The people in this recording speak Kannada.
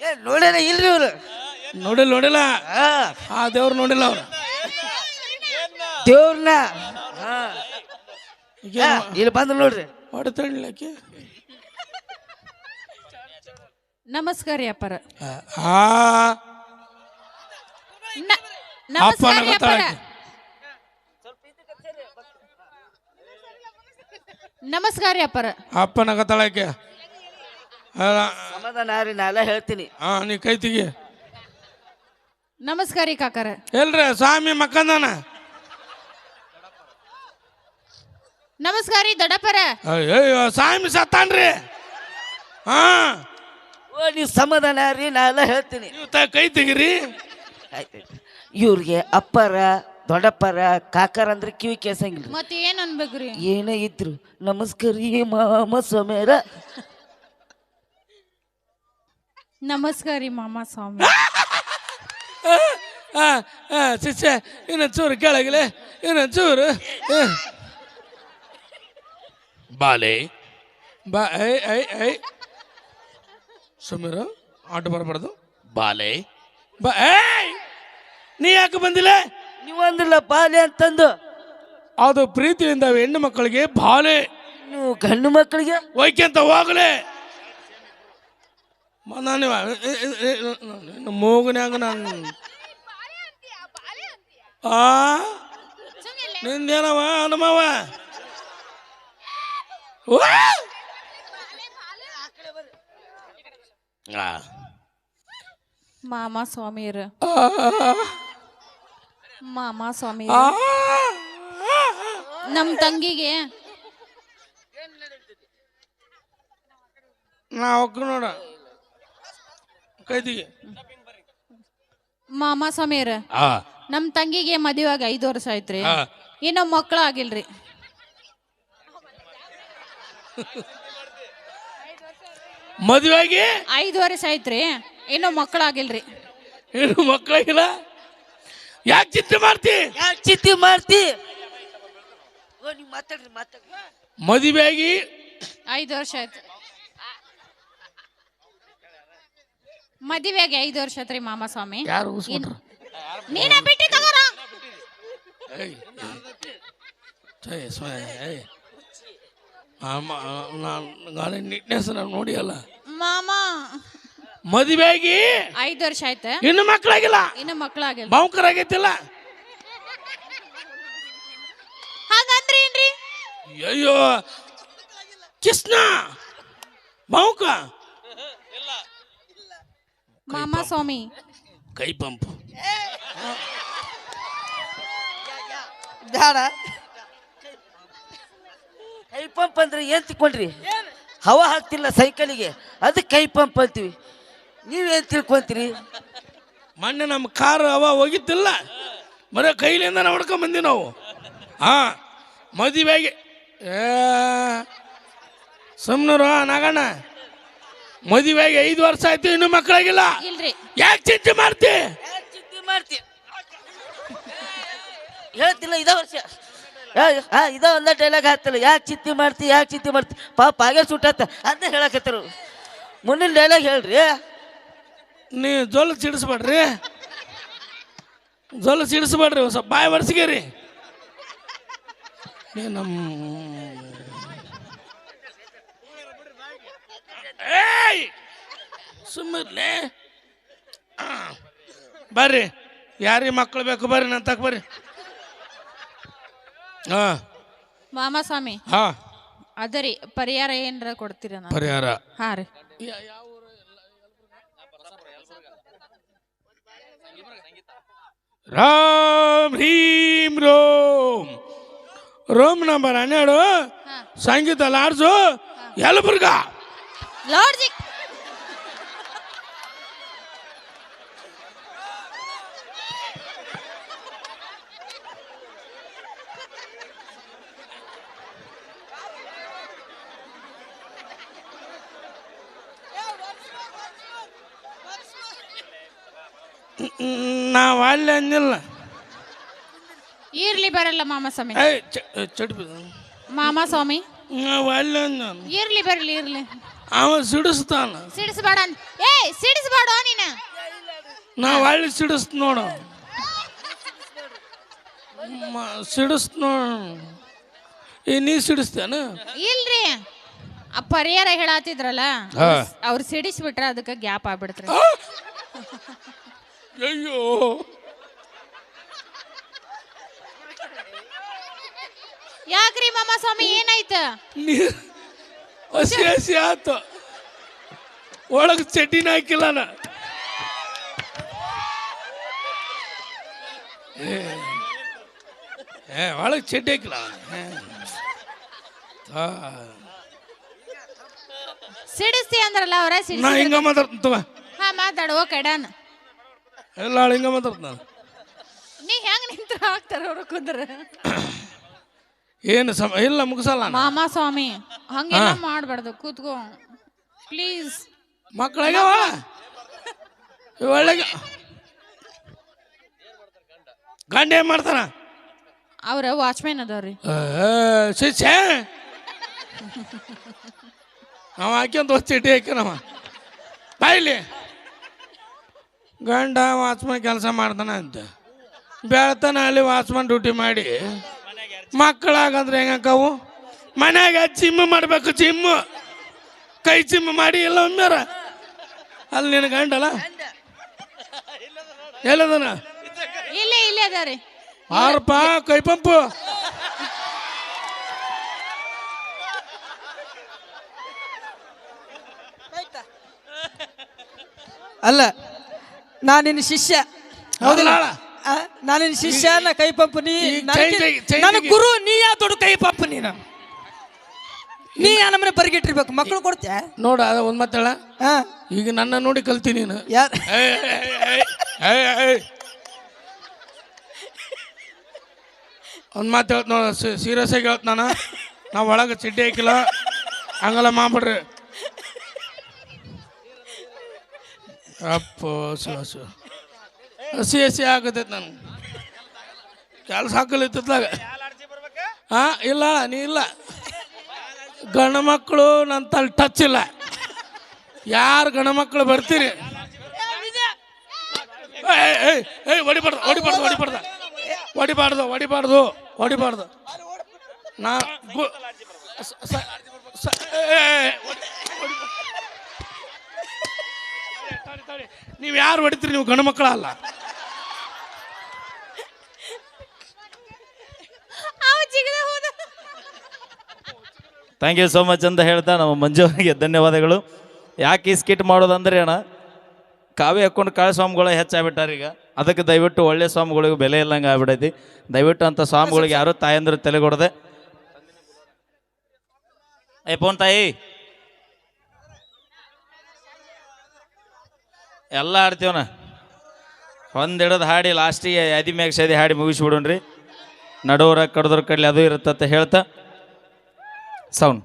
ಏ ನೋಡ್ಯಾನ ಇಲ್ರಿ ಇವ್ರು. ನೋಡಿಲ್ಲ ನೋಡಿಲ್ಲ. ಆ. ದೇವ್ರು ನೋಡಿಲ್ಲ ಅವ್ರು. ದೇವ್ರನ್ನ ಇಲ್ಲಿ ಬಂದ್ರು ನೋಡ್ರಿ. ಹೊಡೆತಣ್ಲಕ್ಕೆ ನಮಸ್ಕಾರ ರೀ ಅಪ್ಪರ. ಆ ನ- ನಮಸ್ಕಾರ ರೀ ಅಪ್ಪರ. ನಮಸ್ಕಾರ ರೀ ಅಪ್ಪರ. ಅಪ್ಪನ ಕತ್ತಳಕ್ಕೆ ಸಮಾಧಾನ ರೀ ನಾ ಎಲ್ಲ ಹೇಳ್ತೀನಿ. ಹಾ ನೀ ಕೈ ತೆಗಿ. ನಮಸ್ಕಾರ ರೀ ಕಾಕರ. ಎಲ್ರಿ ಸ್ವಾಮಿ ಮಕ್ಕಂದನ? ನಮಸ್ಕಾರ ರೀ ದೊಡ್ಡಪ್ಪರ ಅಯ್ಯೋ ಸ್ವಾಮಿ ಸತ್ತಾನ್ರಿ. ಹಾ ಓ ನೀವು ಸಮಾಧಾನ ರೀ ನಾ ಎಲ್ಲ ಹೇಳ್ತೀನಿ. ನೀವು ತ ಕೈ ತೆಗಿರಿ. ಆಯ್ತು ಇವ್ರಿಗೆ ಅಪ್ಪರ ದೊಡ್ಡಪ್ಪರ ಕಾಕರ ಅಂದ್ರೆ ಕಿವಿ ಕೇಸಂಗಿಲ್ಲ ಮತ್ತೆ ಏನ್ ಅನ್ಬೇಕ್ರಿ? ಏನೇ ಇದ್ರು ನಮಸ್ಕಾರ ರೀ ಮಾಮ ಸೋಮೇರ. ನಮಸ್ಕಾರ ರೀ ಮಾಮ ಸ್ವಾಮಿ. ಆ, ಆ, ಶಿಷ್ಯ ಇನ್ನೊಂಚೂರು ಕೆಳಗಲೆ ಇನ್ನು ಚೂರು ಆ. ಬಾಲೆ. ಬಾ ಐ ಐ ಐ. ಸುಮೀರು ಆಟ ಬರಬಾರ್ದು. ಬಾಲೆ. ಬಾ ಏಯ್! ನೀ ಯಾಕೆ ಬಂದಿಲ್ಲ ನೀವು ಅಂದಿಲ್ಲ ಬಾಲೆ ಅಂತಂದು. ಅದು ಪ್ರೀತಿಯಿಂದ ಹೆಣ್ಣು ಮಕ್ಕಳಿಗೆ ಬಾಲೆ. ನೀವು ಗಂಡು ಮಕ್ಕಳಿಗೆ? ಒಯ್ಕೆಂತ ಹೋಗಲೆ. ನಾನು ಮೂಗನ್ಯಾಗ ನಾನು ಆ? ನಿಂದೇನವ ಹನುಮವ. ಮಾಮ ಸ್ವಾಮಿಯರ. ಮಾಮ ಸ್ವಾಮಿ ನಮ್ಮ ನಮ್ ತಂಗಿಗೆ. ನಾ ಒಕ್ಕ ನೋಡ. ಕೈದಿಗೆ. ಮಾಮ ಸಮೀರ್ ಆ. ನಮ್ ತಂಗಿಗೆ ಮದುವೆಯಾಗ ಐದು ವರ್ಷ ಆಯ್ತ್ರಿ. ಆ. ಇನ್ನೂ ಮಕ್ಕಳು ಆಗಿಲ್ರಿ. ಮದುವೆಗೆ ಐದು ವರ್ಷ ಆಯ್ತ್ರಿ. ಏನೋ ಮಕ್ಕಳು ಆಗಿಲ್ರಿ. ಏನು ಮಕ್ಕಳಾಗಿಲ್ಲ ಯಾಕೆ ಚಿಂತೆ ಮಾಡ್ತಿ? ಯಾಕೆ ಚಿತ್ತಿ ಮಾಡ್ತಿ? ಓ ನೀವು ಮಾತಾಡ್ರಿ ಮಾತಾಡ್ರಿ. ಮದುವೆಯಾಗಿ ಐದು ವರ್ಷ ಆಯ್ತು. ಮದುವೆಗೆ ಐದು ವರ್ಷ ಆತ್ರಿ ಮಾಮ ಸ್ವಾಮಿ ಯಾರು ಊಸ್ಬಿಟ್ರು ನೀನ ಬಿಟ್ಟಿ ತಗೋರ. ಏಯ್ ಏಯ್ ಸ್ವ ಏಯ್. ನಾನು ಗಾಳಿ ನೀಟ್ನೆಸ್ ನಾನು ನೋಡಿಯಲ್ಲ. ಮಾಮ. ಮದುವೆಯಾಗಿ ಐದು ವರ್ಷ ಆಯ್ತು. ಇನ್ನು ಮಕ್ಕಳಾಗಿಲ್ಲ. ಇನ್ನು ಮಕ್ಕಳಾಗಿಲ್ಲ. ಬಾವುಕರಾಗೈತಿಲ್ಲ. ಹಾಗಂದ್ರಿ ಏನ್ರಿ? ಅಯ್ಯೋ ಕೃಷ್ಣ ಬಾವುಕ. ಮಾಮ ಸ್ವಾಮಿ. ಕೈ ಪಂಪ್ ಬೇಡ. ಕೈ ಪಂಪ್ ಅಂದ್ರೆ ಏನ್ ತಿಳ್ಕೊಂಡ್ರಿ? ಹವಾ ಹಾಕ್ತಿಲ್ಲ ಸೈಕಲಿಗೆ. ಅದಕ್ಕೆ ಕೈ ಪಂಪ್ ಅಂತೀವಿ ನೀವೇನ್ ತಿಳ್ಕೊಂತೀರಿ? ಮೊನ್ನೆ ನಮ್ಮ ಕಾರ್ ಅವ ಹೋಗಿತ್ತಿಲ್ಲ? ಬರೀ ಕೈಲಿಂದ ನೋಡ್ಕೊಂಡ್ ಬಂದಿ ನಾವು. ಹಾ ಮದುವೆಗೆ. ಏ ಸುಮ್ನರು ನಾಗಣ್ಣ. ಮದುವೆಗೆ ಐದು ವರ್ಷ ಆಯ್ತು ಇನ್ನು ಮಕ್ಕಳಾಗಿಲ್ಲ. ಇಲ್ರಿ. ಯಾಕೆ ಚಿಂತೆ ಮಾಡ್ತಿ? ಯಾಕೆ ಚಿಂತೆ ಮಾಡ್ತಿ? ಹೇಳ್ತಿಲ್ಲ ಇದ ವರ್ಷ. ಹಾ ಇದ ಒಂದ ಡೈಲಾಗ್ ಹಾಕ್ತಿಲ್ಲ ಯಾಕೆ ಚಿಂತೆ ಮಾಡ್ತಿ ಯಾಕೆ ಚಿಂತೆ ಮಾಡ್ತಿ? ಪಾಪ ಹಾಗೆ ಸುಟ್ಟತ್ತ ಅಂತ ಹೇಳಕತ್ತರು. ಮುಂದಿನ ಡೈಲಾಗ್ ಹೇಳ್ರಿ. ನೀ ಜೊಲ್ ಸಿಡಿಸ್ಬೇಡ್ರಿ. ಜೊಲ್ ಸಿಡಿಸ್ಬೇಡ್ರಿ ಒಂದ್ ಸ್ವಲ್ಪ ಬಾಯಿ ಬರ್ಸಿಗೆರಿ ನೀ ನಮ್ಮ ಏಯ್! ಸುಮ್ಮನೆ ಬರ್ರಿ. ಯಾರಿಗೆ ಮಕ್ಕಳು ಬೇಕು ಬರ್ರಿ ನನ್ನ ತಕ ಬರ್ರಿ. ಹಾ. ಮಾಮಸ್ವಾಮಿ. ಹಾ. ಅದರಿ ಪರಿಹಾರ ಏನರ ಕೊಡ್ತೀರ ಪರಿಹಾರ. ಹಾ ರೀ. ರಾಮ್ ಹ್ರೀಂ ರೋಮ್. ರೋಮ್ ನಂಬರ್ ಹನ್ನೆರಡು. ಸಂಗೀತ ಲಾಡ್ಸು ಯಲಬುರ್ಗ. ಲಾಡ್ಜಿ ನಾವು ಅಲ್ಲಿ ಅಂದಿಲ್ಲ. ಇರ್ಲಿ ಬರಲ್ಲ ಮಾಮ ಸ್ವಾಮಿ. ಏಯ್ ಚ- ಚಟ್ ಮಾಮ ಸ್ವಾಮಿ. ನಾವು ಅಲ್ಲಿ ಅಂದ ಇರ್ಲಿ ಬರಲಿ ಇರ್ಲಿ ಅವ ಸಿಡಿಸ್ತಾನ. ಸಿಡಿಸ್ಬೇಡ ಏ ಸಿಡಿಸ್ಬೇಡ ನೀನ. ನಾ ಹಳ್ಳಿ ಸಿಡಿಸ್ ನೋಡು. ಸಿಡಿಸ್ ನೋಡು. ಈ ನೀ ಸಿಡಿಸ್ತೇನ? ಇಲ್ರಿ. ಆ ಪರಿಹಾರ ಹೇಳತ್ತಿದ್ರಲ್ಲ. ಅವ್ರು ಸಿಡಿಸ್ಬಿಟ್ರೆ ಅದಕ್ಕೆ ಗ್ಯಾಪ್ ಆಗ್ಬಿಡ್ತ್ರಿ. ಅಯ್ಯೋ. ಯಾಕ್ರಿ ಮಾಮ ಸ್ವಾಮಿ ಏನಾಯ್ತು? ನೀರ್ ಹಸಿ ಹಸಿ ಆತು. ಒಳಗೆ ಚಡ್ಡಿನ ಹಾಕಿಲ್ಲ ನಾ. ಏ, ಒಳಗೆ ಚಡ್ಡಿ ಹಾಕಿಲ್ಲ. ಸಿಡಿಸ್ತಿ ಅಂದ್ರಲ್ಲ ಅವರ ನಾ ಹಿಂಗ ಮಾತಾಡ್ತೀನಿ ತಗೋ. ಹಾ ಮಾತಾಡು ಓಕೆ ಡನ್. ಎಲ್ಲ ಹಿಂಗ ಮಾತಾಡ್ತ ನಾನು. ನೀ ಹೆಂಗ್ ನಿಂತ್ರ ಹಾಕ್ತಾರ ಅವ್ರ ಕುಂದ್ರ? ಏನು ಸಮ ಇಲ್ಲ ಮುಗಿಸಲ್ಲ ನಾನು. ಮಾಮ ಸ್ವಾಮಿ ಹಂಗೆಲ್ಲ ಮಾಡ್ಬಾರ್ದು ಕೂತ್ಕೋ. ಪ್ಲೀಸ್ ಮಕ್ಕಳಾಗ್ಯಾವ ಒಳ್ಳೆ ಗಂಡ ಏನ್ ಮಾಡ್ತಾನ? ಅವ್ರ ವಾಚ್ಮ್ಯಾನ್ ಅದಾವ್ರಿ. ಶಿಷ್ಯ. ಅವ ಹಾಕ್ಯಂತ ಒಂದು ಚೀಟಿ ಹಾಕ್ಯನವ. ಬಾಯ್ಲಿ ಗಂಡ ವಾಚ್ಮನ್ ಕೆಲಸ ಮಾಡ್ತಾನ ಅಂತ. ಬೆಳ್ತಾನ ಅಲ್ಲಿ ವಾಚ್ಮನ್ ಡ್ಯೂಟಿ ಮಾಡಿ. ಮಕ್ಕಳಾಗಂದ್ರೆ ಹೆಂಗಕ್ಕವು ಮನ್ಯಾಗ ಚಿಮ್ಮು ಮಾಡಬೇಕು ಚಿಮ್ಮು ಕೈ ಚಿಮ್ಮು ಮಾಡಿ ಎಲ್ಲ ಒಮ್ಮೆರ. ಅಲ್ಲಿ ನಿನ್ನ ಗಂಡಲ್ಲ? ಎಲ್ಲದನ? ಇಲ್ಲೇ ಇಲ್ಲೇ ಅದಾರಿ ಆರಪ್ಪ ಕೈ ಪಂಪು. ಅಲ್ಲ ನಾನು ನಿನ್ನ ಶಿಷ್ಯ. ಹೌದಿಲ್ಲ. ಆ, ನಾನು ನಿನ್ನ ಶಿಷ್ಯ ನಾ ಕೈ ಪಂಪ್ ನೀ ಈಗ ನನಗೆ- change ಆಗಿ- change ನನ್ನ ಆಗಿ. ಗುರು ನೀ ಯಾ ದೊಡ್ಡ ಕೈ ಪಂಪ್ ನೀನು? ನೀ ಯಾ ನಮ್ಮನೆ ಬರಿಗಿಟ್ಟಿರ್ಬೇಕು? ಮಕ್ಕಳು ಕೊಡ್ತ್ಯಾ ನೋಡ ಅದ ಒಂದ್ ಮಾತೇಳ ಹಾ ಈಗ ನನ್ನ ನೋಡಿ ಕಲ್ತಿ ನೀನು. ಯಾರ? ಏಯ್, ಏಯ್, ಏಯ್, ಏಯ್, ಏಯ್. ಒಂದ್ ಮಾತು ಹೇಳ್ತ ನೋಡ ಸೀರಿಯಸ್ ಆಗಿ ಹೇಳ್ತ ನಾನು. ನಾವು ಒಳಗೆ ಚಿಡ್ಡಿ ಹಾಕಿಲ್ಲ. ಹಂಗಲ್ಲ ಮಾಡ್ಬಿಡ್ರಿ. ಅಪ್ಪೋ ಹಸು ಹಸು ಹಸಿ ಆಗತೈತೆ ನನ್ಗೆ. ಕೆಲಸ ಹಾಕಲಿತ್ತದಾಗ ಹಾಂ ಇಲ್ಲ ನೀ ಇಲ್ಲ. ಗಂಡು ಮಕ್ಕಳು ನನ್ನ ತಲೆ ಟಚ್ ಇಲ್ಲ. ಯಾರು ಗಂಡು ಮಕ್ಕಳು ಬರ್ತೀರಿ? ಏಯ್, ಹೊಡಿಬಾರ್ದು ಹೊಡಿಬಾರ್ದು ಹೊಡಿಬಾರ್ದು. ಹೊಡಿಬಾರ್ದು ಹೊಡಿಬಾರ್ದು ಹೊಡಿಬಾರ್ದು. ನಾ ಗು-. ನೀವು ಯಾರು ಹೊಡಿತೀರಿ? ನೀವು ಗಂಡು ಮಕ್ಕಳ ಅಲ್ಲ ಥ್ಯಾಂಕ್ ಯು ಸೋ ಮಚ್ ಅಂತ ಹೇಳ್ತಾ ನಮ್ಮ ಮಂಜು ಅವರಿಗೆ ಧನ್ಯವಾದಗಳು. ಯಾಕೆ ಈ ಸ್ಕಿಟ್ ಮಾಡೋದಂದ್ರೆ ಅಣ್ಣ ಕಾವಿ ಹಾಕ್ಕೊಂಡು ಕಾಳು ಸ್ವಾಮಿಗಳು ಹೆಚ್ಚಾಗ್ಬಿಟ್ಟಾರ ಈಗ. ಅದಕ್ಕೆ ದಯವಿಟ್ಟು ಒಳ್ಳೆ ಸ್ವಾಮಿಗಳಿಗೆ ಬೆಲೆ ಇಲ್ಲಂಗೆ ಆಗ್ಬಿಟ್ಟೈತಿ ದಯವಿಟ್ಟು ಅಂತ ಸ್ವಾಮಿಗಳಿಗೆ ಯಾರು ತಾಯಂದ್ರೆ ತಲೆಗೊಡದೆ. ಏ, ಪೋನ್ ತಾಯಿ. ಎಲ್ಲ ಆಡ್ತೀವನ ಒಂದು ಹಿಡಿದು ಹಾಡಿ ಲಾಸ್ಟಿಗೆ ಮ್ಯಾಗ ಸದಿ ಹಾಡಿ ಮುಗಿಸ್ಬಿಡೋಣ್ರಿ. ನಡೋರ ಕಡ್ದ್ರ ಕಡ್ಲಿ ಅದು ಇರುತ್ತಂತ ಹೇಳ್ತಾ. sound.